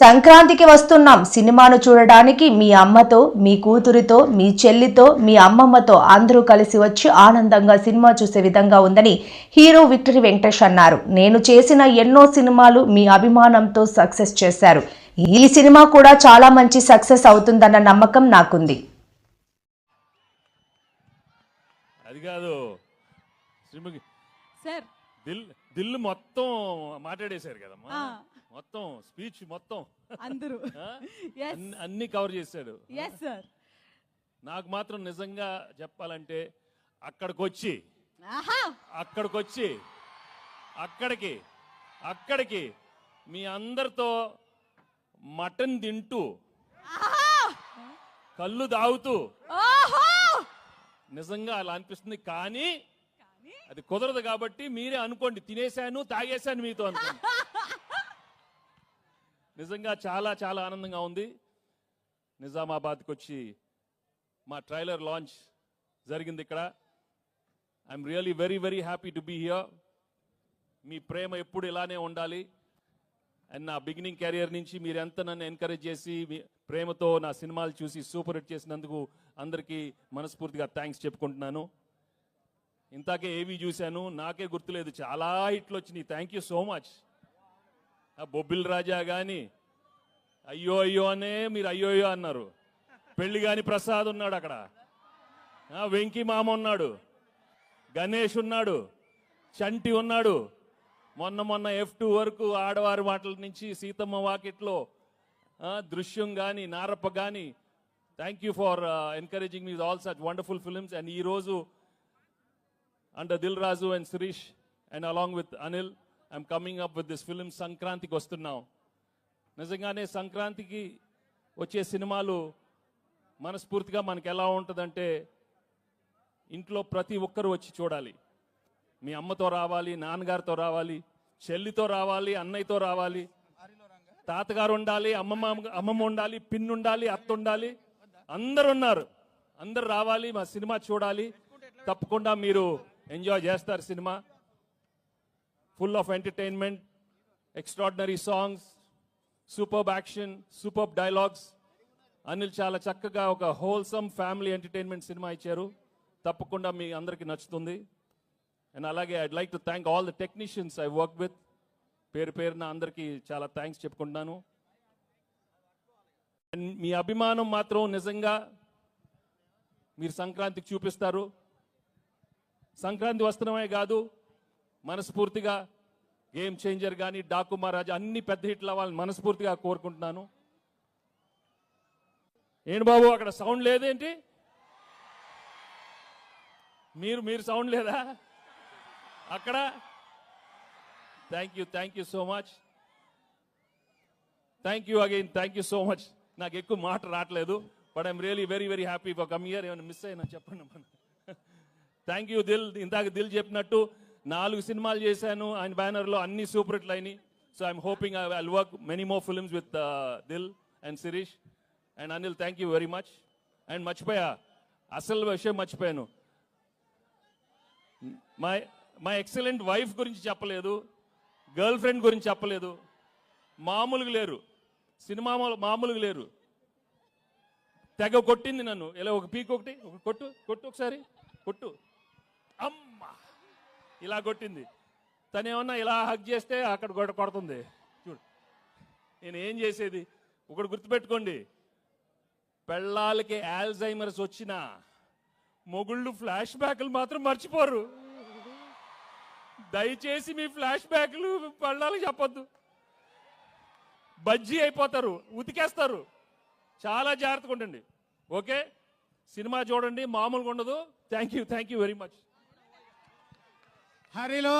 సంక్రాంతికి వస్తున్నాం. సినిమాను చూడడానికి మీ అమ్మతో మీ కూతురితో మీ చెల్లితో మీ అమ్మమ్మతో అందరూ కలిసి వచ్చి ఆనందంగా సినిమా చూసే విధంగా ఉందని హీరో విక్టరీ వెంకటేష్ అన్నారు. నేను చేసిన ఎన్నో సినిమాలు మీ అభిమానంతో సక్సెస్ చేశారు. ఈ సినిమా కూడా చాలా మంచి సక్సెస్ అవుతుందన్న నమ్మకం నాకుంది. అది కాదు. శ్రీముఖి సార్. దిల్ దిల్ మొత్తం మాట్లాడేశారు కదమ్మా. స్పీచ్ మొత్తం. అందరూ. అన్ని- కవర్ చేశాడు. ఎస్ సార్ నాకు మాత్రం నిజంగా చెప్పాలంటే అక్కడికి వచ్చి అక్కడికి వచ్చి అక్కడికి అక్కడికి మీ అందరితో మటన్ తింటూ కళ్ళు తాగుతూ ఓహో! నిజంగా అలా అనిపిస్తుంది కానీ కానీ అది కుదరదు కాబట్టి మీరే అనుకోండి తినేశాను తాగేశాను మీతో అనుకోండి. నిజంగా చాలా చాలా ఆనందంగా ఉంది. నిజామాబాద్కి వచ్చి మా ట్రైలర్ లాంచ్ జరిగింది ఇక్కడ. I'm really very very happy to be here మీ ప్రేమ ఎప్పుడు ఇలానే ఉండాలి. అండ్ నా బిగినింగ్ కెరియర్ నుంచి మీరు ఎంత నన్ను ఎంకరేజ్ చేసి మీ ప్రేమతో నా సినిమాలు చూసి సూపర్ హిట్ చేసినందుకు అందరికీ మనస్ఫూర్తిగా థ్యాంక్స్ చెప్పుకుంటున్నాను. ఇంతాకే ఏవి చూశాను నాకే గుర్తులేదు. చాలా హిట్లు వచ్చినాయి. Thank you so much Bobbili Raja కానీ అయ్యో అయ్యో అనే మీరు అయ్యో అయ్యో అన్నారు. పెళ్ళి కాని ప్రసాద్ ఉన్నాడు అక్కడ. వెంకీ మామ ఉన్నాడు. గణేష్ ఉన్నాడు. చంటి ఉన్నాడు. మొన్న మొన్న ఎఫ్ టూ వరకు ఆడవారి మాటల నుంచి సీతమ్మ వాకిట్లో దృశ్యం కానీ నారప్ప కానీ thank you for encouraging me all such wonderful films and ఈరోజు and Dil Raju and Shirish and along with Anil I'm coming up with this film సంక్రాంతికి వస్తున్నాం. నిజంగానే సంక్రాంతికి వచ్చే సినిమాలు మనస్ఫూర్తిగా మనకి ఎలా ఉంటుందంటే ఇంట్లో ప్రతి ఒక్కరు వచ్చి చూడాలి. మీ అమ్మతో రావాలి నాన్నగారితో రావాలి చెల్లితో రావాలి అన్నయ్యతో రావాలి. తాతగారు ఉండాలి అమ్మమ్మ అమ్మమ్మ ఉండాలి పిన్ ఉండాలి అత్త ఉండాలి. అందరు ఉన్నారు. అందరు రావాలి మా సినిమా చూడాలి. తప్పకుండా మీరు ఎంజాయ్ చేస్తారు cinema. Full of entertainment extraordinary songs superb action superb dialogues Anil చాలా చక్కగా ఒక హోల్సమ్ ఫ్యామిలీ ఎంటర్టైన్మెంట్ సినిమా ఇచ్చారు. తప్పకుండా మీ అందరికీ నచ్చుతుంది. అండ్ అలాగే I'd like to thank all the technicians I work with పేరు పేరున అందరికీ చాలా థ్యాంక్స్ చెప్పుకుంటున్నాను. అండ్ మీ అభిమానం మాత్రం నిజంగా మీరు సంక్రాంతికి చూపిస్తారు. సంక్రాంతి వస్త్రమే కాదు మనస్ఫూర్తిగా గేమ్ చేంజర్ కానీ డాకు మహారాజ్ అన్ని పెద్ద హిట్లు అవ్వాలని మనస్ఫూర్తిగా కోరుకుంటున్నాను. ఏంటి బాబు అక్కడ సౌండ్ లేదేంటి? మీరు మీరు సౌండ్ లేదా? అక్కడ? Thank you thank you so much. Thank you again thank you so much. నాకు ఎక్కువ మాట రావట్లేదు but I'm really very very happy for come year. ఏమైనా మిస్ అయినా చెప్పండి థ్యాంక్ యూ దిల్ ఇందాక దిల్ చెప్పినట్టు నాలుగు సినిమాలు చేశాను. ఆయన బ్యానర్లో అన్ని సూపర్ హిట్లు అయినాయి. So I'm hoping I will work many more films with Dil and Shirish and Anil thank you very much and మర్చిపోయా అసలు విషయం మర్చిపోయాను. మై మై ఎక్సలెంట్ వైఫ్ గురించి చెప్పలేదు. గర్ల్ ఫ్రెండ్ గురించి చెప్పలేదు. మామూలుగా లేరు. సినిమా మామూలుగా లేరు. తెగ కొట్టింది నన్ను. ఇలా ఒక పీక్ ఒకటి? ఒక కొట్టు కొట్టు ఒకసారి. కొట్టు. అమ్మ! ఇలా కొట్టింది. తను ఏమన్నా ఇలా హక్ చేస్తే అక్కడ కొడ కొడుతుంది చూడు. నేను ఏం చేసేది? ఒకటి గుర్తుపెట్టుకోండి. పెళ్ళాలకి ఆల్జైమర్స్ వచ్చినా మొగుళ్ళు ఫ్లాష్ బ్యాక్లు మాత్రం మర్చిపోరు. దయచేసి మీ ఫ్లాష్ బ్యాక్లు పెళ్ళాలి చెప్పొద్దు. బజ్జీ అయిపోతారు. ఉతికేస్తారు. చాలా జాగ్రత్తగా ఉండండి. ఓకే? సినిమా చూడండి. మామూలుగా ఉండదు. Thank you thank you very much Hari Harilor.